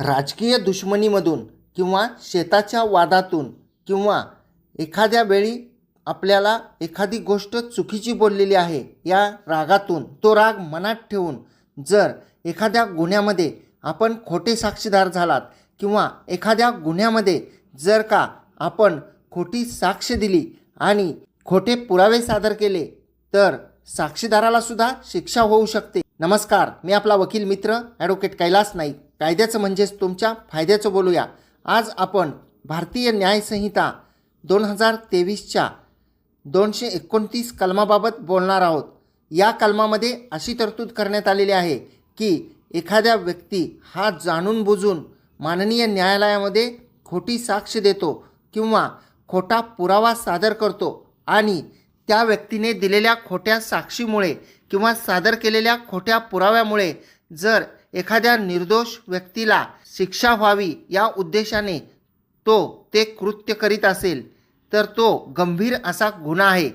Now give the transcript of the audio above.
राजकीय दुश्मनीमधून किंवा शेताच्या वादातून किंवा एखाद्या वेळी आपल्याला एखादी गोष्ट चुकीची बोललेली आहे या रागातून तो राग मनात ठेवून जर एखाद्या गुन्ह्यामध्ये आपण खोटे साक्षीदार झालात किंवा एखाद्या गुन्ह्यामध्ये जर का आपण खोटी साक्ष दिली आणि खोटे पुरावे सादर केले तर साक्षीदाराला सुद्धा शिक्षा होऊ शकते. नमस्कार मी आपला वकील मित्र ॲडव्होकेट कैलास नाईक. कायद्याचं म्हणजेच तुमच्या फायद्याचं बोलूया. आज आपण भारतीय न्यायसंहिता दोन हजार तेवीसच्या दोनशे एकोणतीस कलमाबाबत बोलणार आहोत. या कलमामध्ये अशी तरतूद करण्यात आलेली आहे की एखाद्या व्यक्ती हा जाणून बुजून माननीय न्यायालयामध्ये खोटी साक्ष देतो किंवा खोटा पुरावा सादर करतो आणि त्या व्यक्तीने दिलेल्या खोट्या साक्षीमुळे किंवा सादर केलेल्या खोट्या पुराव्यामुळे जर एखाद्या निर्दोष व्यक्तीला शिक्षा व्हावी या उद्देशाने तो ते कृत्य करीत असेल तर तो गंभीर असा गुन्हा आहे.